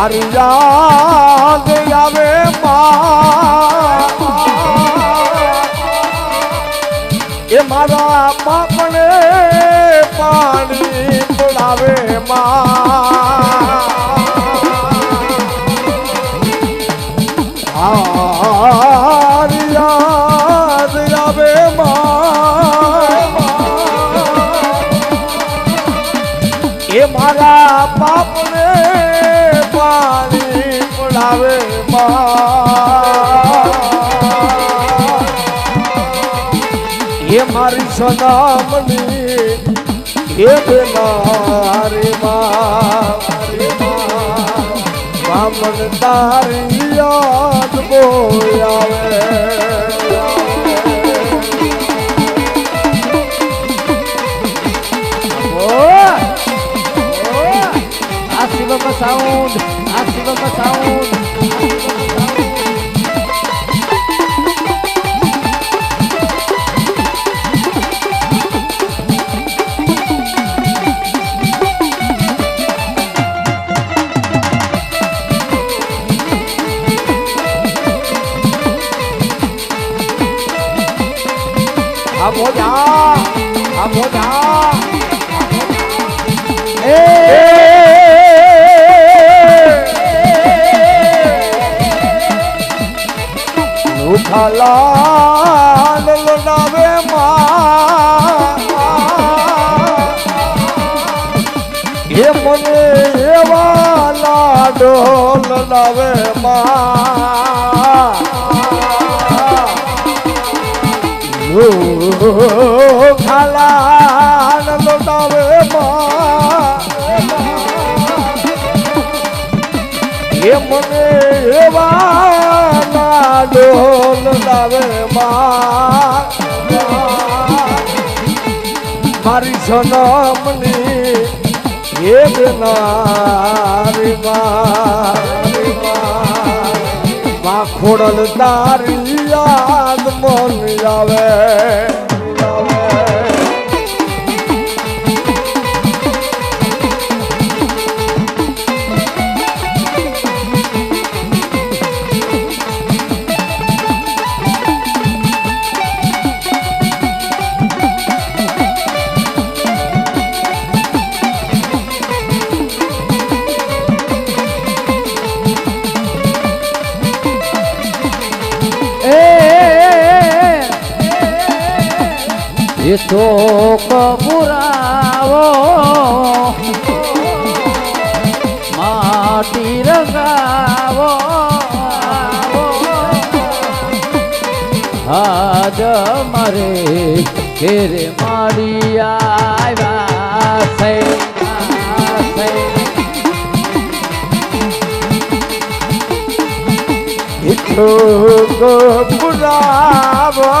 મારી યાદ આવે એ મારા પાપણે પાણી પડાવે માં. યાદ આવે એ મારા પાણી પડાવે માં એ મારી સનામની એ મારી બામણ તારી યાદ બોલાવે આ શિવમ સાઉન્ડ આ લુઠાલા લલડાવે માં. એ મને એવા લાડો લડાવે લલડાવે માં. એ મને લાડો લડાવે માં મારી સનમની એ બેનારી માં ખોડલ તારી યાદ મન આવે. એ પુરાવો માટી રંગાવો. હાજ મારે ઘેરે મારી આવ્યા છે. પુરાવા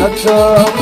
હે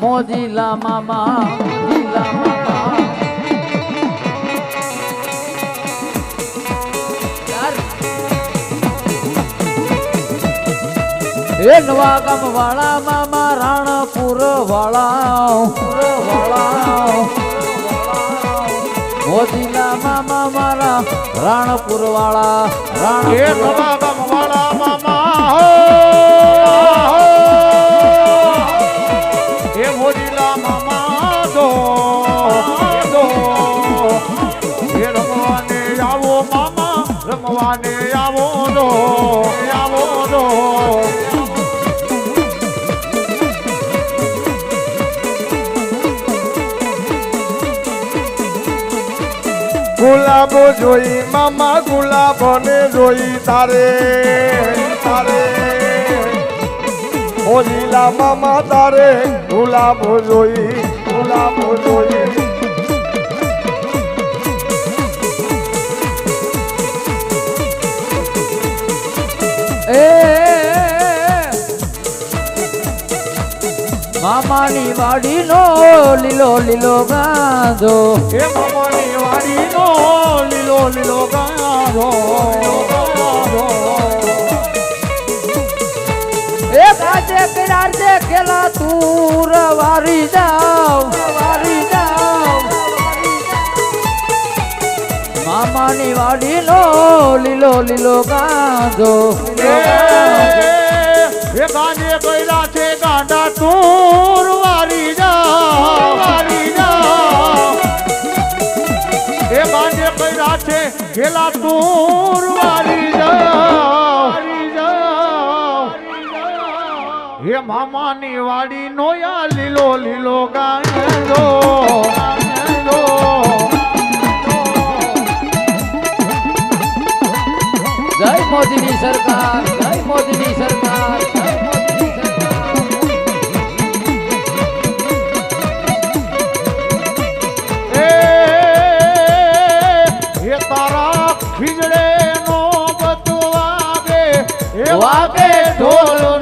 મોજીલા મામા મોજીલા મામા. એ નવા ગામ વાળા મામા રાણપુર વાળા વાળા મોજીલા મામા મારા રાણપુર. વાળા એ નવા ગામ વાળા મામા ગુલાબો જોઈ, મામા ગુલાબોને જોઈ, તારે તારે. ઓજીલા મામા, તારે ગુલાબો જોઈ ગુલાબો જોઈ. એ મામાની વાડીનો લીલો લીલો ગાંધો એ મામાની વાડીનો લીલો લીલો ગાંધો એ કાજે કિનાર દે ખેલા તું વારી જાવ વારી જાવ. મામાની વાડીનો લીલો લીલો ગાંધો ગાંજે. કઈલા છે ગાંડા તોર વારી જા. વારી જા એ બાંધે કઈલા છે ઘેલા તોર વારી જા. હે મામાની વાડી નો યા લીલો લીલો ગાંડો જય મોદીની સરકાર, જય મોદીની સરકાર. વાગે ઢોલ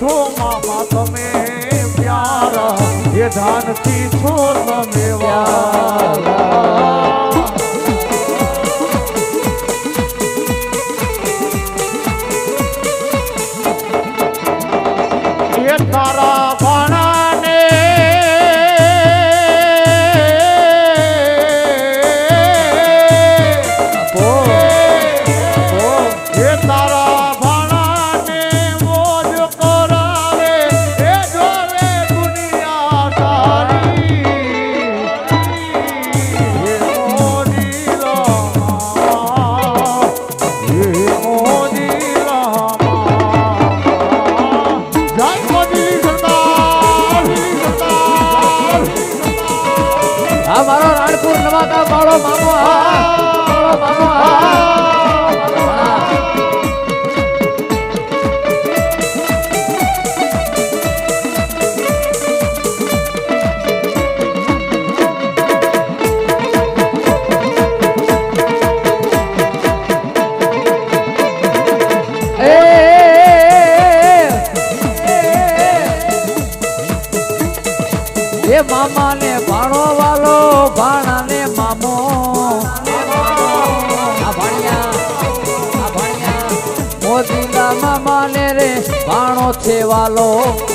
છો મામા તમે પ્યારા. એ ધાનથી છો તમે વાલા. વાલો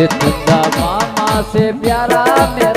એ ચંદા મામા સે પ્યારા મેરા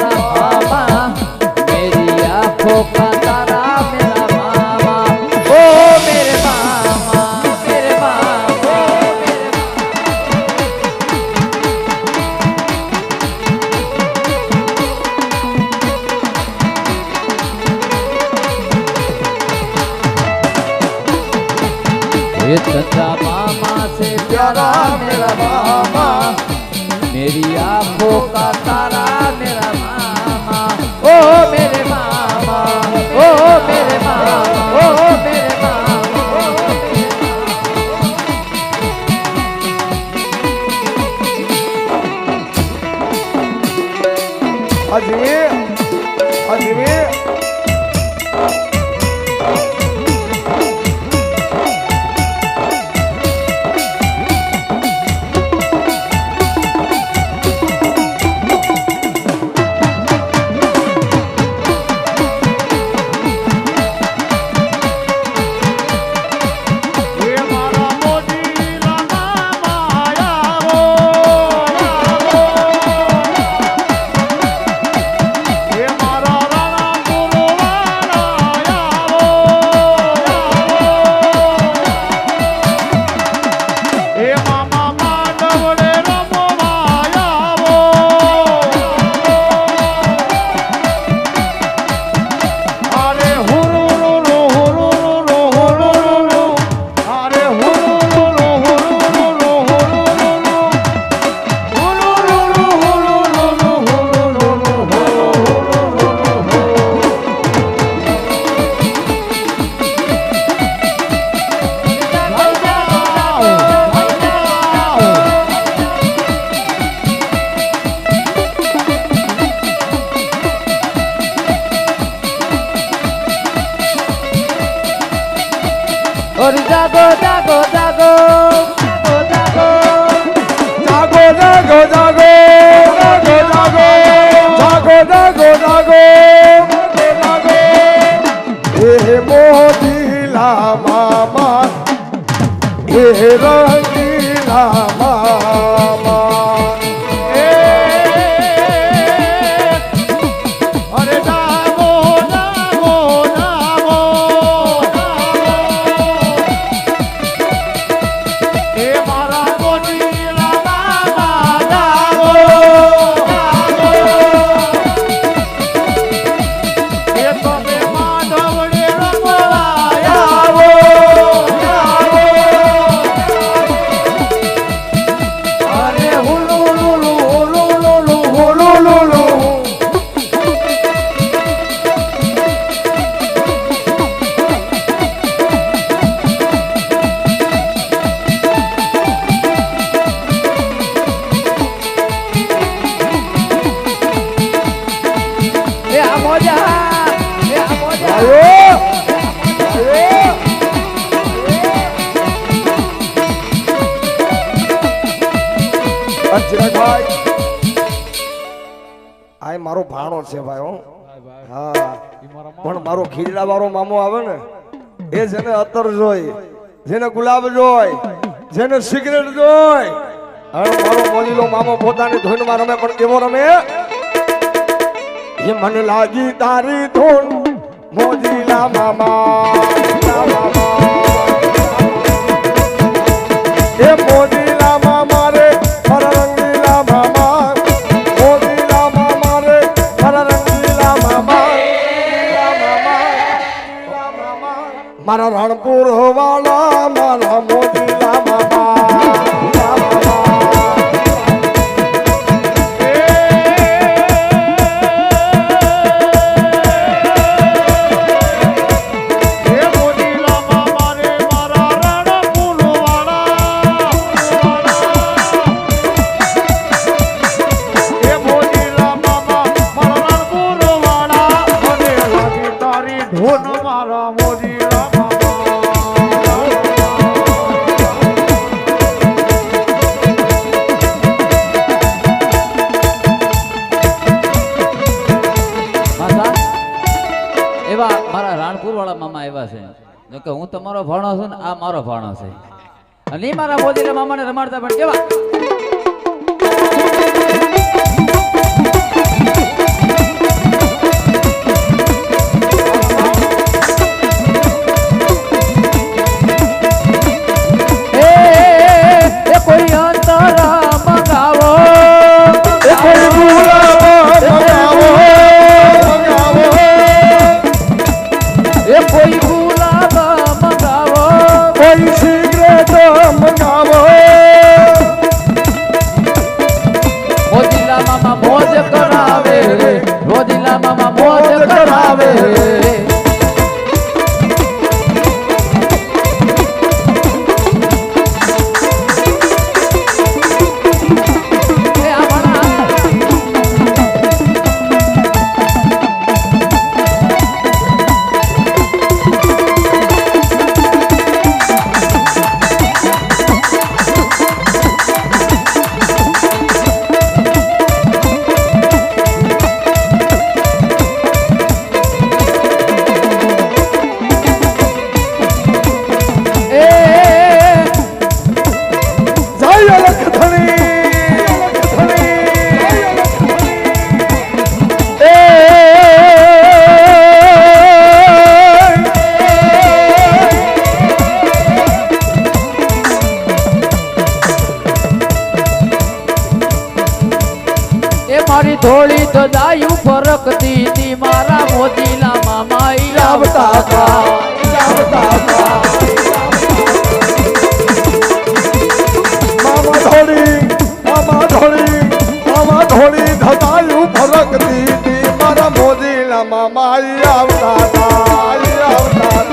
ચિરાગભાઈ આ મારો ભાણો છે ભાઈ હું. હા. પણ મારો ખીરડા વાળો મામો આવે ને એ જેને અત્તર જોઈ જેને ગુલાબ જોઈ જેને સિગરેટ જોય અને મારો મોલીલો મામો પોતાની ધૂનમાં રમે પણ કેવો રમે? એ મને લાગી તારી ધૂન મોજીલા મામા. ભાણો છું ને આ મારો ભાણો છે. અને મારા મોદી મામાને રમાડતા પણ કેવા? મારા મોદીના મામા ઈ આવતા આવતા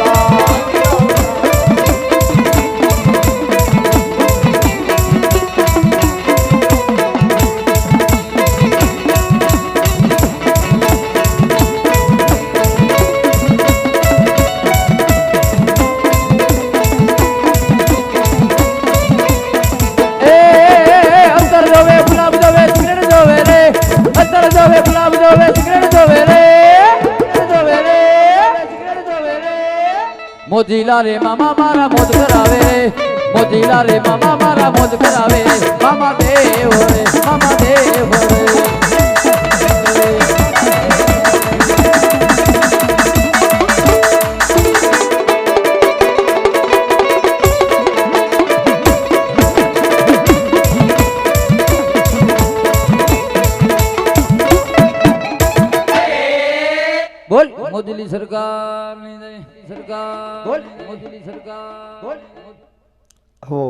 મોતીલા રે મામા મારા મોજ કરાવે, મોજીલા રે મામા મારા મોજ કરાવે. મામા દેવ રે, મામા દેવ રે. મોદીની સરકાર સરકાર મોદીલી સરકાર હો.